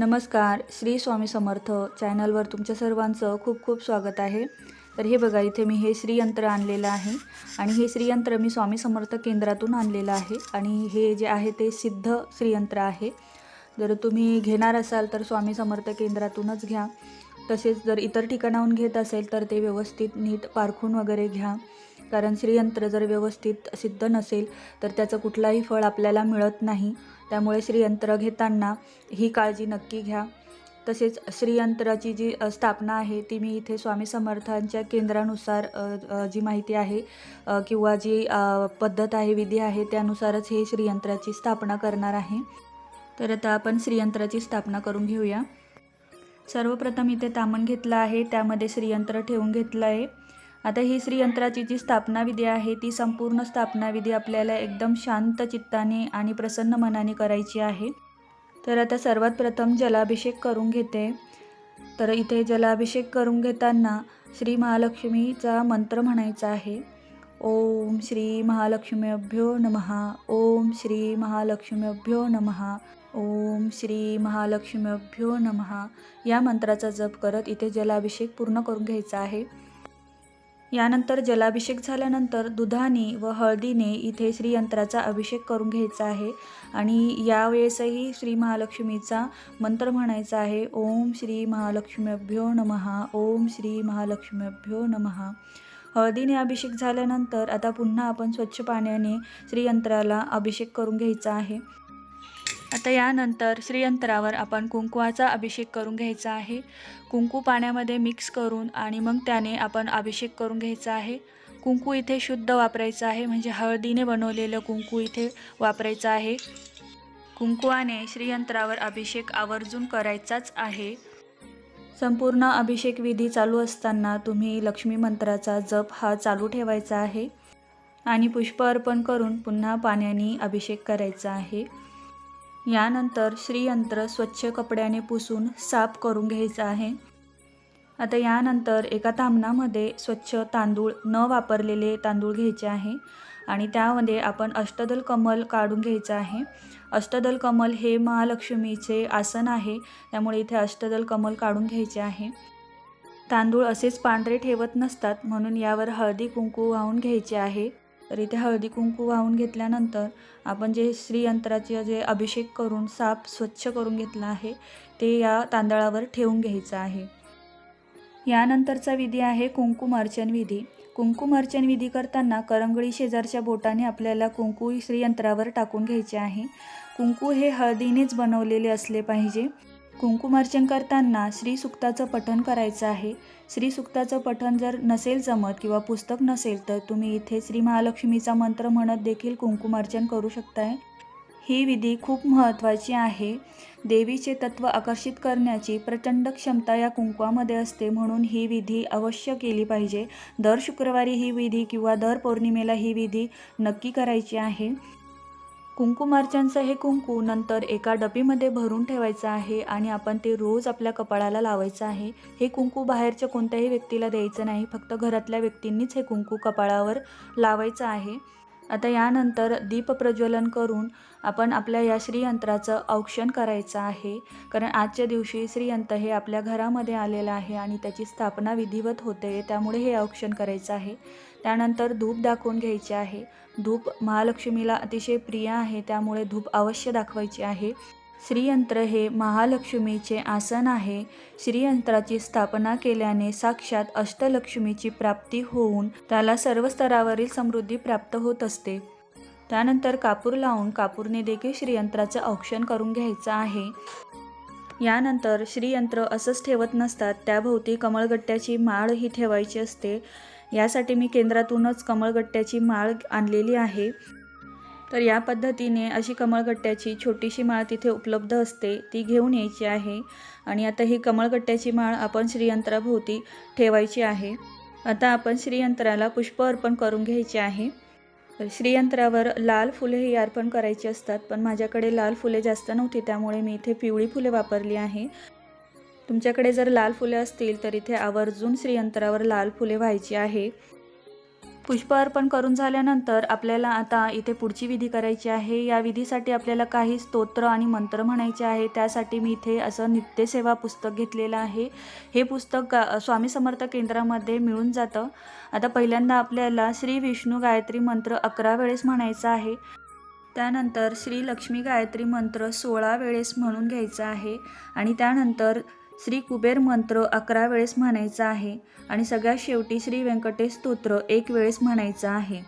नमस्कार श्री स्वामी समर्थ चॅनलवर तुमच्या सर्वांचं खूप खूप स्वागत आहे. तर हे बघा इथे मी हे श्रीयंत्र आणलेलं आहे आणि हे श्रीयंत्र मी स्वामी समर्थ केंद्रातून आणलेलं आहे आणि हे जे आहे ते सिद्ध श्रीयंत्र आहे. जर तुम्ही घेणार असाल तर स्वामी समर्थ केंद्रातूनच घ्या. तसेच जर इतर ठिकाणाहून घेत असेल तर ते व्यवस्थित नीट पारखून वगैरे घ्या. कारण श्रीयंत्र जर व्यवस्थित सिद्ध नसेल तर त्याचं कुठलाही फळ आपल्याला मिळत नाही. त्यामुळे श्रीयंत्र घेताना ही काळजी नक्की घ्या. तसेच श्रीयंत्राची जी स्थापना आहे ती मी इथे स्वामी समर्थांच्या केंद्रानुसार जी माहिती आहे किंवा जी पद्धत आहे विधी आहे त्यानुसारच हे श्रीयंत्राची स्थापना करणार आहे. तर आता आपण श्रीयंत्राची स्थापना करून घेऊया. सर्वप्रथम इथे तामण घेतलं आहे त्यामध्ये श्रीयंत्र ठेवून घेतलं आहे. आता ही श्रीयंत्राची जी स्थापना विधी आहे ती संपूर्ण स्थापना विधी आपल्याला एकदम शांत चित्ताने आणि प्रसन्न मनाने करायची आहे. तर आता सर्वात प्रथम जलाभिषेक करून घेते. तर इथे जलाभिषेक करून घेताना श्री महालक्ष्मीचा मंत्र म्हणायचा आहे. ओम श्री महालक्ष्मीभ्यो नमः ओम श्री महालक्ष्मीभ्यो नमः ओम श्री महालक्ष्मीभ्यो नमः. या मंत्राचा जप करत इथे जलाभिषेक पूर्ण करून घ्यायचा आहे. यानंतर जलाभिषेक झाल्यानंतर दुधाने व हळदीने इथे श्रीयंत्राचा अभिषेक करून घ्यायचा आहे. आणि यावेळेसही श्री महालक्ष्मीचा मंत्र म्हणायचा आहे. ओम श्री महालक्ष्मीभ्यो नमहा ओम श्री महालक्ष्मीभ्यो नमहा हळदीने अभिषेक झाल्यानंतर आता पुन्हा आपण स्वच्छ पाण्याने श्रीयंत्राला अभिषेक करून घ्यायचा आहे. आता यानंतर श्रीयंत्रावर आपण कुंकवाचा अभिषेक करून घ्यायचा आहे. कुंकू पाण्यामध्ये मिक्स करून आणि मग त्याने आपण अभिषेक करून घ्यायचा आहे. कुंकू इथे शुद्ध वापरायचं आहे म्हणजे हळदीने बनवलेलं कुंकू इथे वापरायचं आहे. कुंकुवाने श्रीयंत्रावर अभिषेक आवर्जून करायचाच आहे. संपूर्ण अभिषेक विधी चालू असताना तुम्ही लक्ष्मी मंत्राचा जप हा चालू ठेवायचा आहे. आणि पुष्प अर्पण करून पुन्हा पाण्याने अभिषेक करायचा आहे. यानंतर श्रीयंत्र स्वच्छ कपड्याने पुसून साफ करून घ्यायचं आहे. आता यानंतर एका तांबणामध्ये स्वच्छ तांदूळ न वापरलेले तांदूळ घ्यायचे आहे आणि त्यामध्ये आपण अष्टदल कमल काढून घ्यायचं आहे. अष्टदल कमल हे महालक्ष्मीचे आसन आहे त्यामुळे इथे अष्टदल कमल काढून घ्यायचे आहे. तांदूळ असेच पांढरे ठेवत नसतात म्हणून यावर हळदी कुंकू वाहून घ्यायचे आहे. तर इथे हळदी कुंकू वाहून घेतल्यानंतर आपण जे श्रीयंत्राचे जे अभिषेक करून साप स्वच्छ करून घेतलं आहे ते या तांदळावर ठेवून घ्यायचं आहे. यानंतरचा विधी आहे कुंकुमार्चन विधी. कुंकुमार्चन विधी करताना करंगळी शेजारच्या बोटाने आपल्याला कुंकू श्रीयंत्रावर टाकून घ्यायचे आहे. कुंकू हे हळदीनेच बनवलेले असले पाहिजे. कुंकुमार्चन करताना श्रीसुक्ताचं पठण करायचं आहे. श्रीसुक्ताचं पठण जर नसेल जमत किंवा पुस्तक नसेल तर तुम्ही इथे श्री महालक्ष्मीचा मंत्र म्हणत देखील कुंकुमार्चन करू शकताय. ही विधी खूप महत्त्वाची आहे. देवीचे तत्त्व आकर्षित करण्याची प्रचंड क्षमता या कुंकवामध्ये असते म्हणून ही विधी अवश्य केली पाहिजे. दर शुक्रवारी ही विधी किंवा दर पौर्णिमेला ही विधी नक्की करायची आहे. कुंकुमार्चनचं हे कुंकू नंतर एका डबीमध्ये भरून ठेवायचं आहे आणि आपण ते रोज आपल्या कपाळाला लावायचं आहे. हे कुंकू बाहेरच्या कोणत्याही व्यक्तीला द्यायचं नाही. फक्त घरातल्या व्यक्तींनीच हे कुंकू कपाळावर लावायचं आहे. आता यानंतर दीप प्रज्वलन करून आपण आपल्या या श्रीयंत्राचं औक्षण करायचं आहे. कारण आजच्या दिवशी श्रीयंत्र हे आपल्या घरामध्ये आलेलं आहे आणि त्याची स्थापना विधिवत होते त्यामुळे हे औक्षण करायचं आहे. त्यानंतर धूप दाखवून घ्यायचे आहे. धूप महालक्ष्मीला अतिशय प्रिय आहे त्यामुळे धूप अवश्य दाखवायची आहे. श्रीयंत्र हे महालक्ष्मीचे आसन आहे. श्रीयंत्राची स्थापना केल्याने साक्षात अष्टलक्ष्मीची प्राप्ती होऊन त्याला सर्व स्तरावरील समृद्धी प्राप्त होत असते. त्यानंतर कापूर लावून कापूरने देखील श्रीयंत्राचं औक्षण करून घ्यायचं आहे. यानंतर श्रीयंत्र असंच ठेवत नसतात. त्याभोवती कमळगट्ट्याची माळ ही ठेवायची असते. यासाठी मी केंद्रातूनच कमळगट्ट्याची माळ आणलेली आहे. तर या पद्धतीने अशी कमळगट्ट्याची छोटीशी माळ तिथे उपलब्ध असते ती घेऊन यायची आहे. आणि आता ही कमळगट्ट्याची माळ आपण श्रीयंत्राभोवती ठेवायची आहे. आता आपण श्रीयंत्राला पुष्प अर्पण करून घ्यायचे आहे. तर श्रीयंत्रावर लाल फुले ही अर्पण करायची असतात पण माझ्याकडे लाल फुले जास्त नव्हती त्यामुळे मी इथे पिवळी फुले वापरली आहे. तुमच्याकडे जर लाल फुले असतील तर इथे आवर्जून श्रीयंत्रावर लाल फुले व्हायची आहे. पुष्प अर्पण करून झाल्यानंतर आपल्याला आता इथे पुढची विधी करायची आहे. या विधीसाठी आपल्याला काही स्तोत्र आणि मंत्र म्हणायचे आहे. त्यासाठी मी इथे असं नित्यसेवा पुस्तक घेतलेलं आहे. हे पुस्तक गा- स्वामी समर्थ केंद्रामध्ये मिळून जातं. आता पहिल्यांदा आपल्याला श्री विष्णू गायत्री मंत्र अकरा वेळेस म्हणायचा आहे. त्यानंतर श्री लक्ष्मी गायत्री मंत्र सोळा वेळेस म्हणून घ्यायचा आहे. आणि त्यानंतर श्री कुबेर मंत्र अकरा वेळेस म्हणायचा आहे आणि सगळ्यात शेवटी श्री व्यंकटेश स्तोत्र एक वेळेस म्हणायचं आहे.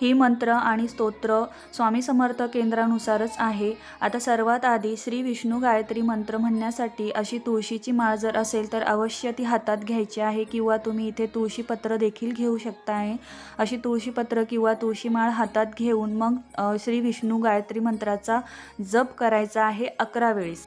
ही मंत्र आणि स्तोत्र स्वामी समर्थ केंद्रानुसारच आहे. आता सर्वात आधी श्री विष्णू गायत्री मंत्र म्हणण्यासाठी अशी तुळशीची माळ जर असेल तर अवश्य ती हातात घ्यायची आहे किंवा तुम्ही इथे तुळशीपत्र देखील घेऊ शकताय. अशी तुळशीपत्र किंवा तुळशी माळ हातात घेऊन मग श्री विष्णू गायत्री मंत्राचा जप करायचा आहे अकरा वेळेस.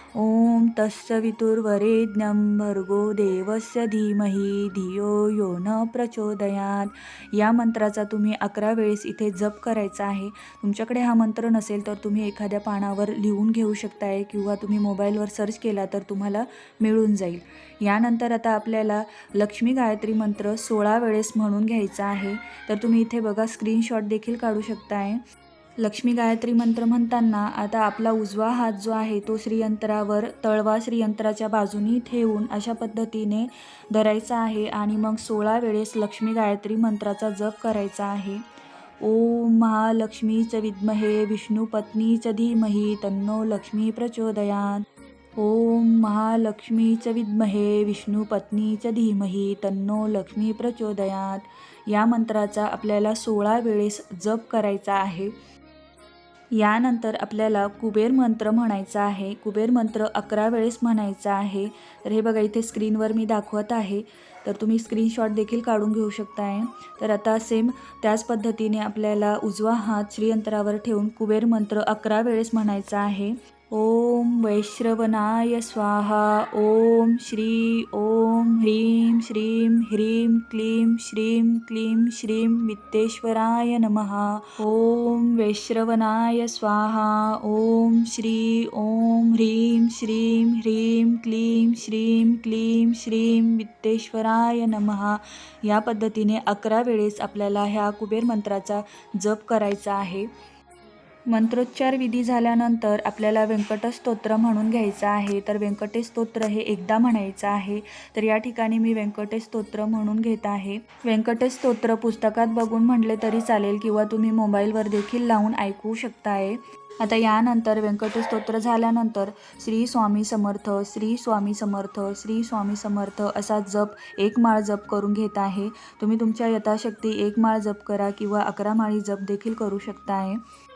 ओम तत्सवितुर्वरेण्यं भर्गो देवस्य धीमहि धियो यो न प्रचोदयात. या मंत्राचा तुम्ही अकरा वेळेस इथे जप करायचा आहे. तुमच्याकडे हा मंत्र नसेल तर तुम्ही एखाद्या पानावर लिहून घेऊ शकताय किंवा तुम्ही मोबाईलवर सर्च केला तर तुम्हाला मिळून जाईल. यानंतर आता आपल्याला लक्ष्मी गायत्री मंत्र सोळा वेळेस म्हणून घ्यायचा आहे. तर तुम्ही इथे बघा स्क्रीनशॉट देखील काढू शकताय. लक्ष्मी गायत्री मंत्र म्हणताना आता आपला उजवा हात जो आहे तो श्रीयंत्रावर तळवा श्रीयंत्राच्या बाजूनी ठेवून अशा पद्धतीने धरायचा आहे आणि मग सोळा वेळेस लक्ष्मी गायत्री मंत्राचा जप करायचा आहे. ओम महालक्ष्मी च विद्महे विष्णुपत्नीचं धीमही तन्नो लक्ष्मी प्रचोदयात. ओम महालक्ष्मी च विद्महे विष्णुपत्नीच धीमहि तन्नो लक्ष्मी प्रचोदयात. या मंत्राचा आपल्याला सोळा वेळेस जप करायचा आहे. यानंतर आपल्याला कुबेर मंत्र म्हणायचा आहे. कुबेर मंत्र अकरा वेळेस म्हणायचा आहे. तर हे बघा इथे स्क्रीनवर मी दाखवत आहे. तर तुम्ही स्क्रीनशॉट देखील काढून घेऊ शकताय. तर आता सेम त्याच पद्धतीने आपल्याला उजवा हात श्रीयंत्रावर ठेवून कुबेर मंत्र अकरा वेळेस म्हणायचा आहे. ओम वैश्रवणाय स्वाहा ओम श्री ओम ह्रीं श्रीं ह्रीं क्लीं श्रीं क्लीं श्रीं वित्तेश्वराय नमः। ओम वैश्रवणाय स्वाहा ओम श्री ओम ह्रीं श्रीं ह्रीं क्लीं श्रीं क्लीं श्रीं वित्तेश्वराय नमः। या पद्धतीने अकरा वेळेस आपल्याला ह्या कुबेर मंत्राचा जप करायचा आहे. मंत्रोच्चार विधी झाल्यानंतर आपल्याला व्यंकटस्तोत्र म्हणून घ्यायचं आहे. तर व्यंकटेश स्तोत्र हे एकदा म्हणायचं आहे. तर या ठिकाणी मी व्यंकटेश स्तोत्र म्हणून घेत आहे. व्यंकटेश स्तोत्र पुस्तकात बघून म्हटले तरी चालेल किंवा तुम्ही मोबाईलवर देखील लावून ऐकू शकताय. आता यानंतर व्यंकटेशस्तोत्र झाल्यानंतर श्री स्वामी समर्थ श्री स्वामी समर्थ श्री स्वामी समर्थ असा जप एक माळ जप करून घेत आहे. तुम्ही तुमच्या यथाशक्ती एक माळ जप करा किंवा अकरा माळी जप देखील करू शकताय.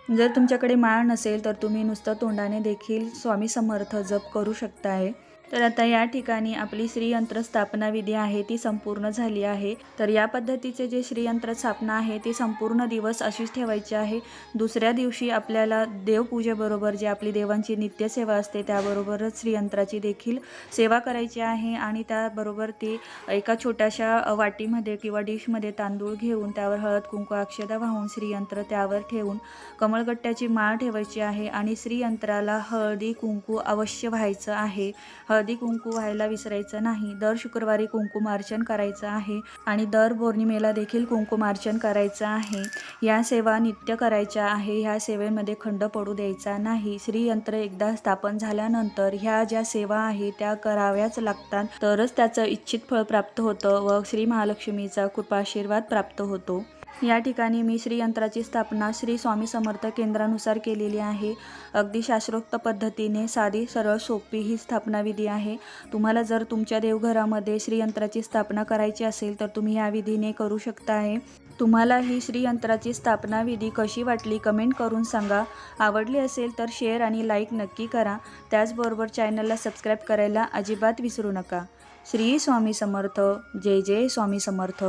जर तुमच्याकडे माळ नसेल तर तुम्ही नुसतं तोंडाने देखील स्वामी समर्थ जप करू शकताय. तर आता या ठिकाणी आपली श्रीयंत्र स्थापना विधी आहे ती संपूर्ण झाली आहे. तर या पद्धतीचे जे श्रीयंत्र स्थापना आहे ती संपूर्ण दिवस अशीच ठेवायची आहे. दुसऱ्या दिवशी आपल्याला देवपूजेबरोबर जे आपली देवांची नित्यसेवा असते त्याबरोबरच श्रीयंत्राची देखील सेवा करायची आहे आणि त्याबरोबर ती एका छोट्याशा वाटीमध्ये किंवा डिशमध्ये तांदूळ घेऊन त्यावर हळद कुंकू अक्षदा वाहून श्रीयंत्र त्यावर ठेवून कमळगट्ट्याची माळ ठेवायची आहे आणि श्रीयंत्राला हळदी कुंकू अवश्य व्हायचं आहे. हळदी कुंकू व्हायला विसरायचं नाही. दर शुक्रवारी कुंकुमार्चन करायचं आहे आणि दर पौर्णिमेला देखील कुंकुमार्चन करायचं आहे. या सेवा नित्य करायच्या आहे. ह्या सेवेमध्ये खंड पडू द्यायचा नाही. श्रीयंत्र एकदा स्थापन झाल्यानंतर ह्या ज्या सेवा आहे त्या कराव्याच लागतात. तरच त्याचं इच्छित फळ प्राप्त होतं व श्री महालक्ष्मीचा कृपाशीर्वाद प्राप्त होतो. या ठिकाणी मी श्रीयंत्राची स्थापना श्री स्वामी समर्थ केंद्रानुसार केलेली आहे. अगदी शास्त्रोक्त पद्धतीने साधी सरळ सोपी ही स्थापना विधी आहे. तुम्हाला जर तुमच्या देवघरामध्ये श्रीयंत्राची स्थापना करायची असेल तर तुम्ही या विधीने करू शकता आहे तुम्हाला ही श्रीयंत्राची स्थापना विधी कशी वाटली कमेंट करून सांगा. आवडली असेल तर शेअर आणि लाईक नक्की करा. त्याचबरोबर चॅनलला सबस्क्राईब करायला अजिबात विसरू नका. श्री स्वामी समर्थ. जय जय स्वामी समर्थ.